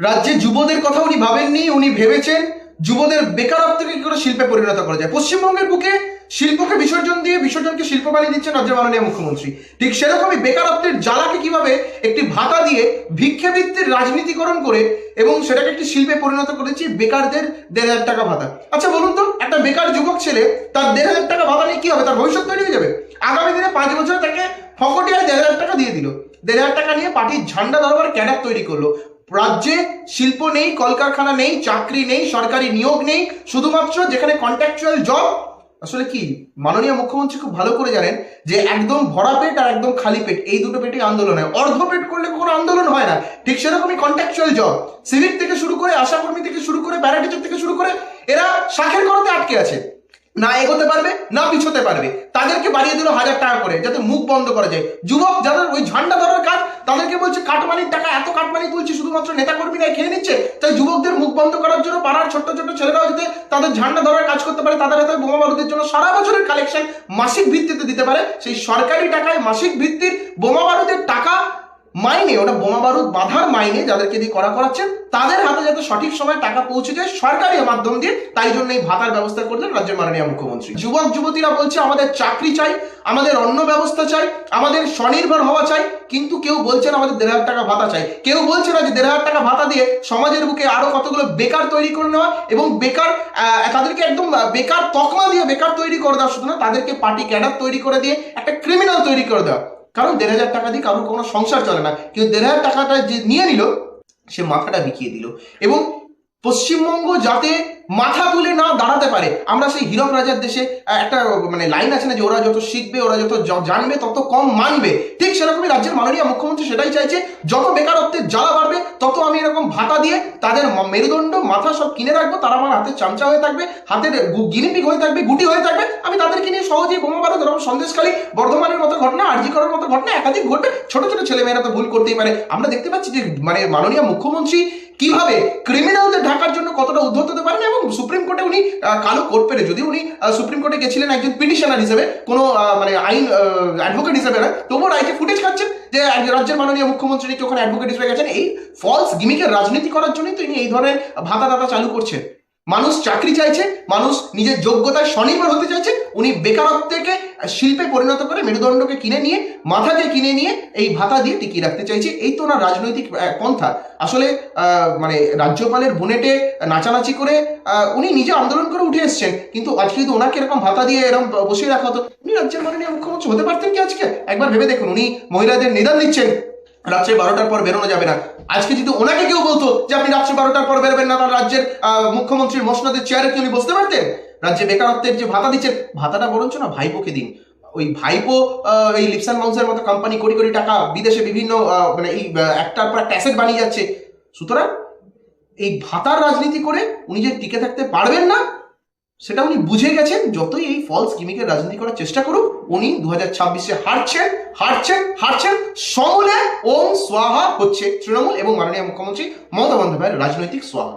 রাজ্যে যুবদের কথা উনি ভাবেননি, উনি ভেবেছেন যুবদের বেকারত্বকে কি করে শিল্পে পরিণত করা যায়। পশ্চিমবঙ্গের বুকে শিল্পকে বিসর্জন দিয়ে বিসর্জনকে শিল্প বানিয়ে দিচ্ছেন রাজ্যের মাননীয় মুখ্যমন্ত্রী। ঠিক সেরকমই বেকারত্বের জ্বালাকে কীভাবে একটি ভাতা দিয়ে ভিক্ষাবৃত্তির রাজনীতিকরণ করে এবং সেটাকে একটি শিল্পে পরিণত করেছি, বেকারদের দেড় হাজার টাকা ভাতা। আচ্ছা বলুন তো, একটা বেকার যুবক ছেলে তার দেড় হাজার টাকা ভাতা নিয়ে কি হবে? তার ভবিষ্যৎ তৈরি হয়ে যাবে? আগামী দিনে পাঁচ বছর তাকে ফকটিয়ায় দেড় হাজার টাকা দিয়ে দিল। দেড় হাজার টাকা নিয়ে পার্টির ঝান্ডা ধরবার ক্যাডার তৈরি করল। রাজ্যে শিল্প নেই, কলকারখানা নেই, চাকরি নেই, সরকারি নিয়োগ নেই, শুধুমাত্র যেখানে কন্ট্রাকচুয়াল জব আসলে কি, মাননীয় মুখ্যমন্ত্রী খুব ভালো করে জানেন যে একদম ভরা পেট আর একদম খালি পেট, এই দুটো পেটেই আন্দোলন হয়। অর্ধ পেট করলে কোনো আন্দোলন হয় না। ঠিক সেরকমই কন্ট্রাকচুয়াল জব সিভিক থেকে শুরু করে আশাকর্মী থেকে শুরু করে প্যারাটিচার থেকে শুরু করে, এরা শাখের করতে আটকে আছে। না এগোতে পারবে, না পিছোতে পারবে। তাদেরকে বাড়িয়ে দিল হাজার টাকা করে, যাতে মুখ বন্ধ করা যায়। যুবক যাদের ওই ঝান্ডা ধরার কাজ, তাদেরকে বলছে, কাটমানির টাকা, এত কাটমানি তুলছি, শুধুমাত্র নেতাকর্মীরা খেয়ে নিচ্ছে। তাই যুবকদের মুখ বন্ধ করার জন্য পাড়ার ছোট্ট ছোট্ট ছেলেরাও যাতে তাদের ঝান্ডা ধরার কাজ করতে পারে, তাদের হাতে বোমা বারুদের জন্য সারা বছরের কালেকশন মাসিক ভিত্তিতে দিতে পারে। সেই সরকারি টাকায় মাসিক ভিত্তির বোমা বারুদের টাকা মাইনে, ওটা বোমা বারুদ বাঁধার মাইনে যাদেরকে দিয়ে করা করাচ্ছেন, তাদের হাতে যাতে সঠিক সময় টাকা পৌঁছে যায় সরকারি মাধ্যম দিয়ে, তাই জন্য এই ভাতার ব্যবস্থা করলেন রাজ্যের মাননীয় মুখ্যমন্ত্রী। যুবক, যুবতীরা বলছে, আমাদের চাকরি চাই, আমাদের অন্য ব্যবস্থা চাই, আমাদের স্বনির্ভর হওয়া চাই, কিন্তু কেউ বলছে না আমাদের দেড় হাজার টাকা ভাতা চাই। কেউ বলছে না যে দেড় হাজার টাকা ভাতা দিয়ে সমাজের বুকে আরও কতগুলো বেকার তৈরি করে নেওয়া এবং বেকার তাদেরকে একদম বেকার তকমা দিয়ে বেকার তৈরি করে দেওয়া, শুধু না, তাদেরকে পার্টি ক্যাডার তৈরি করে দিয়ে, একটা ক্রিমিনাল তৈরি করে দেওয়া। কারণ দেড় হাজার টাকা দিয়ে কারোর কোনো সংসার চলে না। কিন্তু দেড় হাজার টাকাটা যে নিয়ে নিল, সে মাথাটা বিকিয়ে দিল। এবং পশ্চিমবঙ্গ যাতে মাথা তুলে না দাঁড়াতে পারে, আমরা সেই হীরক রাজার দেশে একটা মানে লাইন আছে না যে ওরা যত শিখবে, ওরা যত জানবে, তত কম মানবে। ঠিক সেরকমই রাজ্যের মাননীয় মুখ্যমন্ত্রী সেটাই চাইছে, যত বেকারত্বের জ্বালা বাড়বে, তত ভাতা দিয়ে তাদের মেরুদণ্ড, মাথা সব কিনে রাখব, তারা আমার হাতে চামচা হয়ে থাকবে, হাতের গিনিপিক হয়ে থাকবে, গুটি হয়ে থাকবে, আমি তাদেরকে নিয়ে সহজেই বোমা বারো ধরো সন্দেশখালী, বর্ধমানের মতো ঘটনা, আরজি করার মতো ঘটনা, একাধিক ঘটবে, ছোট ছোট ছেলেমেয়েরা তো ভুল করতেই পারে। আমরা দেখতে পাচ্ছি যে মানে মাননীয় মুখ্যমন্ত্রী কীভাবে ক্রিমিনালদের ঢাকার জন্য কতটা উদ্ধত হতে পারেন এবং সুপ্রিম কোর্টে উনি কালো কোর্ট পেরে যদি উনি সুপ্রিম কোর্টে গেছিলেন একজন পিটিশনার হিসেবে, কোনো মানে আইন অ্যাডভোকেট হিসেবে না তবুও রাইটে ফুটেজ খাচ্ছেন। যে রাজ্যের মাননীয় মুখ্যমন্ত্রী নাকি ওখানে অ্যাডভোকেট হিসেবে গেছেন? এই ফলস গিমিকের রাজনীতি করার জন্যই তো ইনি এই ধরনের ভাতা টাতা চালু করছেন। মানুষ চাকরি চাইছে, মানুষ নিজের যোগ্যতায় স্বনির্ভর হতে চাইছে, উনি বেকারত্বকে শিল্পে পরিণত করে মেরুদণ্ডকে কিনে নিয়ে, মাথাকে কিনে নিয়ে এই ভাতা দিয়ে টিকিয়ে রাখতে চাইছে। এই তো ওনার রাজনৈতিক পন্থা। আসলে মানে রাজ্যপালের বুনেটে নাচানাচি করে উনি নিজে আন্দোলন করে উঠে এসেছেন। কিন্তু আজকে যদি ওনাকে এরকম ভাতা দিয়ে এরকম বসিয়ে রাখা হতো, উনি রাজ্যের মাননীয় মুখ্যমন্ত্রী হতে পারতেন কি আজকে? একবার ভেবে দেখুন, উনি মহিলাদের নিদান দিচ্ছেন। রাত্রে বারোটার পর বেরোনো যাবে না। আজকে যদি ওনাকে কেউ বলতো যে আপনি রাত্রে বারোটার পর বেরোবেন না রাজ্যের মুখ্যমন্ত্রীর মসনদের চেয়ারে কি উনি বসতে পারতেন? রাজ্যে বেকারত্বের যে ভাতা দিচ্ছেন, ভাতাটা বরঞ্চ না ভাইপোকে দিন। ওই ভাইপো এই লিপসান মাউসের মতো কোম্পানি কোটি কোটি টাকা বিদেশে বিভিন্ন মানে এই একটার পর একটা অ্যাসেট বানিয়ে যাচ্ছে। সুতরাং এই ভাতার রাজনীতি করে উনি যে টিকে থাকতে পারবেন না সেটা উনি বুঝে গেছেন, যতই এই ফলস গিমিকে রাজনীতি করার চেষ্টা করুক, উনি দু হাজার ছাব্বিশে হারছেন হারছেন হারছেন সমূলে ওম সোয়াহা হচ্ছে তৃণমূল এবং মাননীয় মুখ্যমন্ত্রী মমতা বন্দ্যোপাধ্যায়ের রাজনৈতিক সোয়াহা